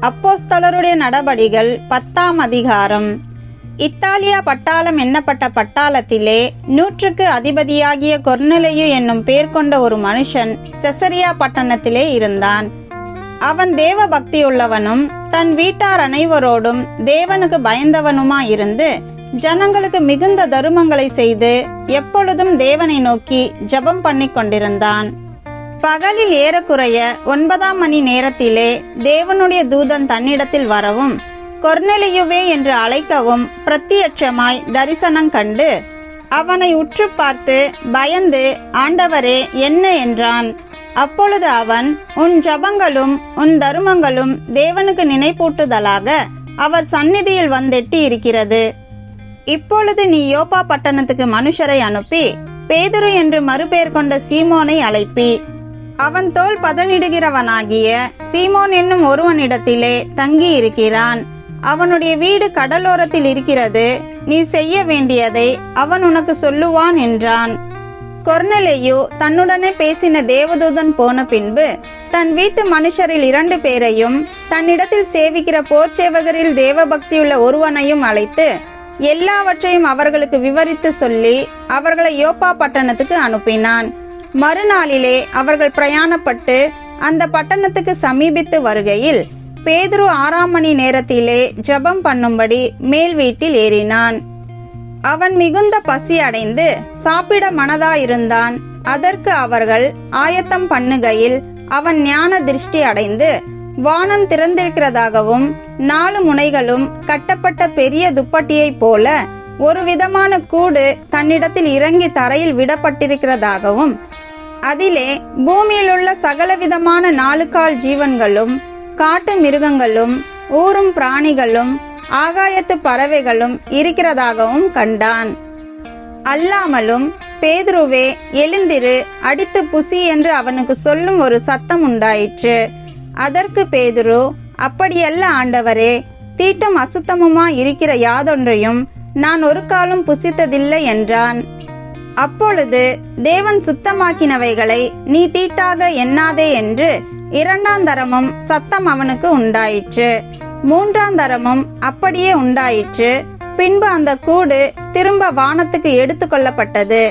அப்போஸ்தலருடைய நடபடிகள் பத்தாம் அதிகாரம். இத்தாலியா பட்டாளம் எண்ணப்பட்ட பட்டாளத்திலே நூற்றுக்கு அதிபதியாகிய கொர்னலையு என்னும் பேர் கொண்ட ஒரு மனுஷன் செசரியா பட்டணத்திலே இருந்தான். அவன் தேவ பக்தியுள்ளவனும் தன் வீட்டார் அனைவரோடும் தேவனுக்கு பயந்தவனுமா இருந்து ஜனங்களுக்கு மிகுந்த தருமங்களை செய்து எப்பொழுதும் தேவனை நோக்கி ஜெபம் பண்ணி கொண்டிருந்தான் பகலில் ஏறக்குறைய ஒன்பதாம் மணி நேரத்திலே தேவனுடைய தூதன் தன்னிடத்தில் வரவும் கொர்நெலியுவே என்று அழைக்கவும் பிரத்தியட்சமாய் தரிசனம் கண்டு அவனை உற்று பார்த்து பயந்து ஆண்டவரே என்ன? என்றான். அப்பொழுது அவன் உன் ஜபங்களும் உன் தருமங்களும் தேவனுக்கு நினைப்பூட்டுதலாக அவர் சந்நிதியில் வந்தெட்டி இருக்கிறது. இப்பொழுது நீ யோபா பட்டணத்துக்கு மனுஷரை அனுப்பி பேதுரு என்று மறுபெயர் கொண்ட சீமோனை அழைப்பி. அவன் தோல் பதனிடுகிறவனாகிய சீமோன் என்னும் ஒருவனிடத்திலே தங்கி இருக்கிறான் அவனுடைய வீடு கடலோரத்தில் இருக்கிறது. நீ செய்ய வேண்டியதை அவன் உனக்கு சொல்லுவான் என்றான். கொர்னலேயு தன்னுடனே பேசின தேவதூதன் போன பின்பு தன் வீட்டு மனுஷரில் இரண்டு பேரையும் தன்னிடத்தில் சேவிக்கிற போர்ச்சேவகரில் தேவபக்தியுள்ள ஒருவனையும் அழைத்து எல்லாவற்றையும் அவர்களுக்கு விவரித்து சொல்லி அவர்களை யோப்பா பட்டணத்துக்கு அனுப்பினான். மறுநாளிலே அவர்கள் பிரயாணப்பட்டு அந்த பட்டணத்துக்கு சமீபித்து வருகையில் பேதுரு ஆறாம் மணி நேரத்திலே ஜெபம் பண்ணும்படி மேல் வீட்டில் ஏறினான். அவன் மிகுந்த பசி அடைந்து சாப்பிட மனதாயிருந்தான். அதற்கு அவர்கள் ஆயத்தம் பண்ணுகையில் அவன் ஞான திருஷ்டி அடைந்து வானம் திறந்திருக்கிறதாகவும் நாலு முனைகளும் கட்டப்பட்ட பெரிய துப்பட்டியைப் போல ஒரு விதமான கூடு தன்னிடத்தில் இறங்கி தரையில் விடப்பட்டிருக்கிறதாகவும் அதிலே பூமியிலுள்ள சகலவிதமான நாலுகால் ஜீவன்களும் காட்டு மிருகங்களும் ஊறும் பிராணிகளும் ஆகாயத்து பறவைகளும் இருக்கிறதாகவும் கண்டான். அல்லாமலும் பேதுருவே எழுந்திரு அடித்து புசி என்று அவனுக்கு சொல்லும் ஒரு சத்தம் உண்டாயிற்று. அதற்கு பேதுரு அப்படியல்ல ஆண்டவரே தீட்டும் அசுத்தமுமா இருக்கிற யாதொன்றையும் நான் ஒரு காலம் புசித்ததில்லை என்றான். அப்பொழுது தேவன் சுத்தமாக்கினவைகளை நீ தீட்டாக எண்ணாதே என்று இரண்டாம் தரமும் சத்தம் அவனுக்கு உண்டாயிற்று. மூன்றாம் தரமும் அப்படியே உண்டாயிற்று. பின்பு அந்த கூடு திரும்ப வானத்துக்கு எடுத்துக்கொள்ளப்பட்டது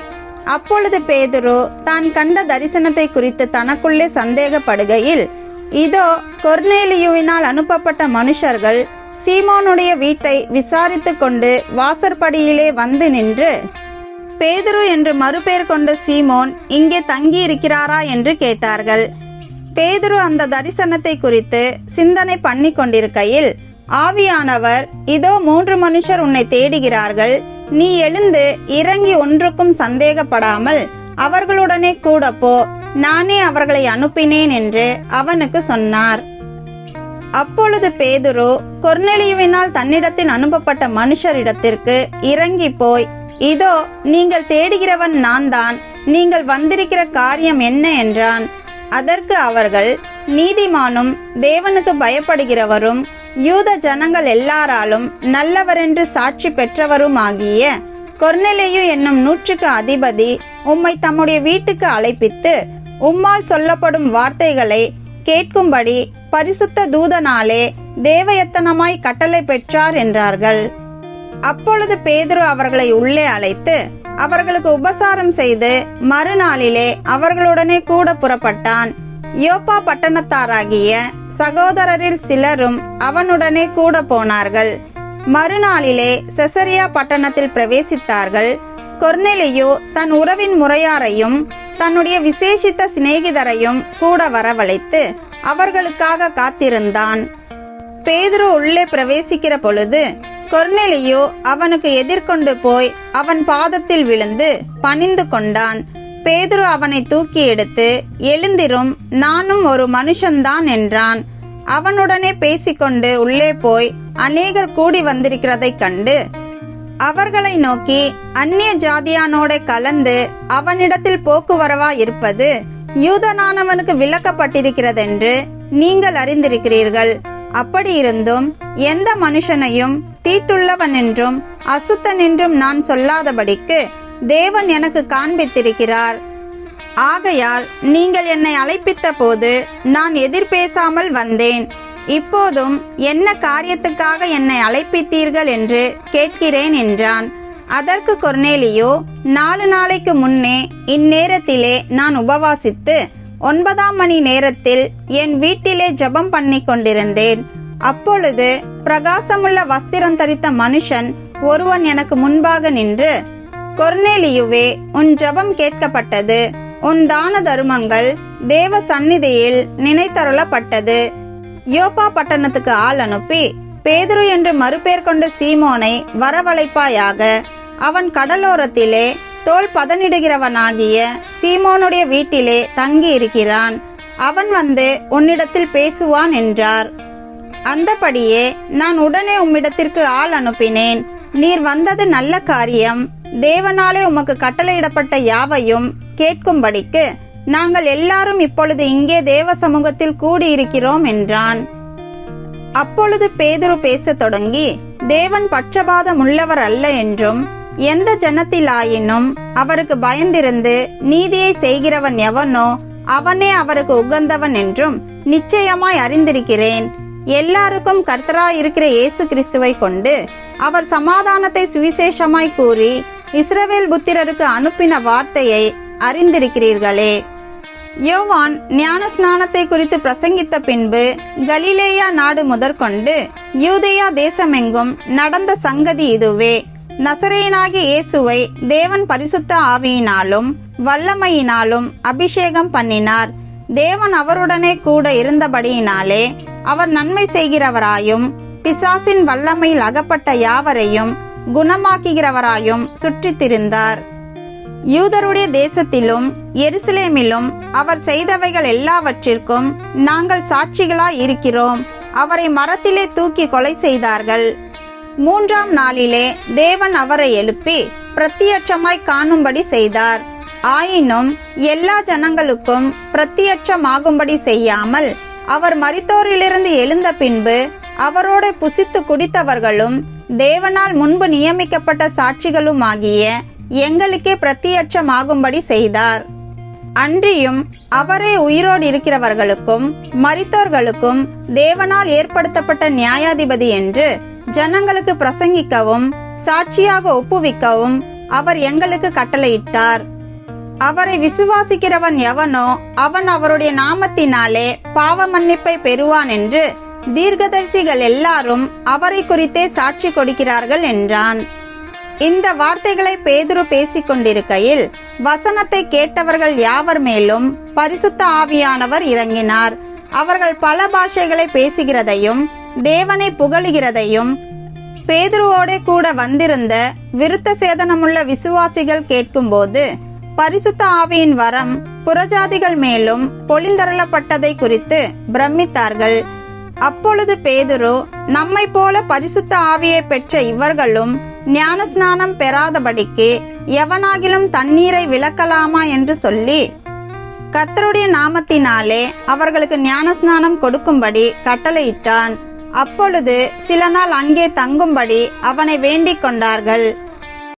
அப்பொழுது பேதுரு தான் கண்ட தரிசனத்தை குறித்து தனக்குள்ளே சந்தேகப்படுகையில் இதோ கொர்னேலியுவினால் அனுப்பப்பட்ட மனுஷர்கள் சீமோனுடைய வீட்டை விசாரித்து கொண்டு வாசற்படியிலே வந்து நின்று பேதுரு என்று மறுபெயர் கொண்ட சீமோன் இங்கே தங்கி இருக்கிறாரா என்று கேட்டார்கள். பேதுரு அந்த தரிசனத்தை குறித்து சிந்தனை பண்ணி கொண்டிருக்கையில் ஆவியானவர் இதோ மூன்று மனுஷர் உன்னை தேடுகிறார்கள் நீ எழுந்து இறங்கி ஒன்றுக்கும் சந்தேகப்படாமல் அவர்களுடனே கூட போ நானே அவர்களை அனுப்பினேன் என்று அவனுக்கு சொன்னார். அப்பொழுது பேதுரு கொர்னெலியுவினால் தன்னிடத்தில் அனுப்பப்பட்ட மனுஷரிடத்திற்கு இறங்கி போய் இதோ நீங்கள் தேடுகிறவன் நான் தான் நீங்கள் வந்திருக்கிற காரியம் என்ன என்றான். அதற்கு அவர்கள் நீதிமானும் தேவனுக்கு பயப்படுகிறவரும் யூத ஜனங்கள் எல்லாராலும் நல்லவரென்று சாட்சி பெற்றவருமாகிய கொர்நெலேயு என்னும் நூற்றுக்கு அதிபதி உம்மை தம்முடைய வீட்டுக்கு அழைப்பித்து உம்மால் சொல்லப்படும் வார்த்தைகளை கேட்கும்படி பரிசுத்த தூதனாலே தேவயத்தனமாய் கட்டளை பெற்றார் என்றார்கள். அப்பொழுது பேதுரு அவர்களை உள்ளே அழைத்து அவர்களுக்கு உபசாரம் செய்து மறுநாளிலே அவர்களுடனே கூட புறப்பட்டான். யோப்பா பட்டணத்தாராகிய சகோதரரில் சிலரும் அவனுடனே கூட போனார்கள். மறுநாளிலே செசரியா பட்டணத்தில் பிரவேசித்தார்கள். கொர்னெலியோ தன் உறவின் முறையாரையும் தன்னுடைய விசேஷித்த சிநேகிதரையும் கூட வரவழைத்து அவர்களுக்காக காத்திருந்தான். பேதுரு உள்ளே பிரவேசிக்கிற பொழுது கொர்நெலியு அவனுக்கு எதிர்கொண்டு போய் அவன் பாதத்தில் விழுந்து பணிந்து கொண்டான். பேதுரு அவனை தூக்கி எடுத்து எழுந்திரும் நானும் ஒரு மனுஷன்தான் என்றான். அவனுடனே பேசிக்கொண்டு உள்ளே போய் அநேகர் கூடி வந்திருக்கிறதைக் கண்டு அவர்களை நோக்கி அந்நிய ஜாதியானோட கலந்து அவனிடத்தில் போக்குவரவா இருப்பது? யூதனானவனுக்கு விளக்கப்பட்டிருக்கிறதென்று நீங்கள் அறிந்திருக்கிறீர்கள். அப்படியிருந்தும் எந்த மனுஷனையும் தீட்டுள்ளவன் என்றும் அசுத்தன் என்றும் நான் சொல்லாதபடிக்கு தேவன் எனக்கு காண்பித்திருக்கிறார். ஆகையால் நீங்கள் என்னை அழைப்பித்த போது நான் எதிர்பேசாமல் வந்தேன். இப்போதும் என்ன காரியத்துக்காக என்னை அழைப்பித்தீர்கள் என்று கேட்கிறேன் என்றான். அதற்கு கொர்னேலியோ நாலு நாளைக்கு முன்னே இந்நேரத்திலே நான் உபவாசித்து ஒன்பதாம் மணி நேரத்தில் என் வீட்டிலே ஜெபம் பண்ணி கொண்டிருந்தேன். அப்பொழுது பிரகாசமுள்ள வஸ்திரம் தரித்த மனுஷன் ஒருவன் எனக்கு முன்பாக நின்று கொர்னேலியுவே உன் ஜெபம் கேட்கப்பட்டது. உன் தான தருமங்கள் தேவ சந்நிதியில் நினைத்தருளப்பட்டது. யோபா பட்டணத்துக்கு ஆள் அனுப்பி பேதுரு என்று மறுபேர் கொண்ட சீமோனை வரவழைப்பாயாக. அவன் கடலோரத்திலே தோல் பதனிடுகிறவனாகிய சீமோனுடைய வீட்டிலே தங்கி இருக்கிறான் அவன் வந்து உன்னிடத்தில் பேசுவான் என்றார். அந்தபடியே நான் உடனே உம்மிடத்திற்கு ஆள் அனுப்பினேன். நீர் வந்தது நல்ல காரியம். தேவனாலே உமக்கு கட்டளையிடப்பட்ட யாவையும் கேட்கும்படிக்கு நாங்கள் எல்லாரும் இப்பொழுது இங்கே தேவ சமூகத்தில் கூடியிருக்கிறோம் என்றான். அப்பொழுது பேதுரு பேசத் தொடங்கி தேவன் பட்சபாதம் உள்ளவர் அல்ல என்றும் எந்த ஜனத்திலாயினும் அவருக்கு பயந்திருந்து நீதியை செய்கிறவன் எவனோ அவனே அவருக்கு உகந்தவன் என்றும் நிச்சயமாய் அறிந்திருக்கிறேன். எல்லாருக்கும் கர்த்தராய் இருக்கிற இயேசு கிறிஸ்துவை கொண்டு அவர் சமாதானத்தை சுவிசேஷமாய் கூறி இஸ்ரவேல் புத்திரருக்கு அனுப்பின வார்த்தையை அறிந்திருக்கிறீர்களே. யோவான் ஞான ஸ்நானத்தை குறித்து பிரசங்கித்த பின்பு கலிலேயா நாடு முதற்கொண்டு யூதேயா தேசமெங்கும் நடந்த சங்கதி இதுவே. நசரேனாகி இயேசுவை தேவன் பரிசுத்த ஆவியினாலும் வல்லமையினாலும் அபிஷேகம் பண்ணினார். தேவன் அவருடனே கூட இருந்தபடியினாலே அவர் நன்மை செய்கிறவராயும் பிசாசின் வல்லமையில் அகப்பட்ட யாவரையும் குணமாக்குகிறவராயும் சுற்றித்திருந்தார். யூதருடைய தேசத்திலும் எருசலேமிலும் அவர் செய்தவைகள் எல்லாவற்றிற்கும் நாங்கள் சாட்சிகளாய் இருக்கிறோம். அவரை மரத்திலே தூக்கி கொலை செய்தார்கள். மூன்றாம் நாளிலே தேவன் அவரை எழுப்பி பிரத்தியட்சமாய் காணும்படி செய்தார். ஆயினும் எல்லா ஜனங்களுக்கும் பிரத்தியட்சமாகும்படி செய்யாமல் அவர் மரித்தோரிலிருந்து எழுந்த பின்பு அவரோட புசித்து குடித்தவர்களும் தேவனால் முன்பு நியமிக்கப்பட்ட சாட்சிகளுமாகிய எங்களுக்கே பிரத்தியட்சமாகும்படி செய்தார். அன்றியும் அவரே உயிரோடு இருக்கிறவர்களுக்கும் மரித்தோர்களுக்கும் தேவனால் ஏற்படுத்தப்பட்ட நியாயாதிபதி என்று ஜனங்களுக்கு பிரசங்கிக்கவும் சாட்சியாக ஒப்புவிக்கவும் அவர் எங்களுக்கு கட்டளையிட்டார். அவரை விசுவாசிக்கிறவன் எவனோ அவன் அவருடைய நாமத்தினாலே பாவ மன்னிப்பை பெறுவான் என்று தீர்க்கதரிசிகள் எல்லாரும் அவரை குறித்தே சாட்சி கொடுக்கிறார்கள் என்றான். இந்த வார்த்தைகளை பேதுரு பேசிக் கொண்டிருக்கையில் வசனத்தை கேட்டவர்கள் யாவர் மேலும் பரிசுத்த ஆவியானவர் இறங்கினார். அவர்கள் பல பாஷைகளை பேசுகிறதையும் தேவனை புகழுகிறதையும் பேதுருவோடே கூட வந்திருந்த விருத்த சேதனமுள்ள விசுவாசிகள் கேட்கும்போது பரிசுத்த ஆவியின் வரம் புறஜாதிகள் மேலும் பொழிந்தருளப்பட்டதை குறித்து பிரமித்தார்கள். அப்பொழுது பேதுரு நம்மை போல பரிசுத்த ஆவியை பெற்ற இவர்களும் ஞானஸ்நானம் பெறாதபடிக்கு எவனாகிலும் தண்ணீரை விளக்கலாமா? என்று சொல்லி கர்த்தருடைய நாமத்தினாலே அவர்களுக்கு ஞானஸ்நானம் கொடுக்கும்படி கட்டளையிட்டான். அப்பொழுது சில நாள் அங்கே தங்கும்படி அவனை வேண்டிக் கொண்டார்கள்.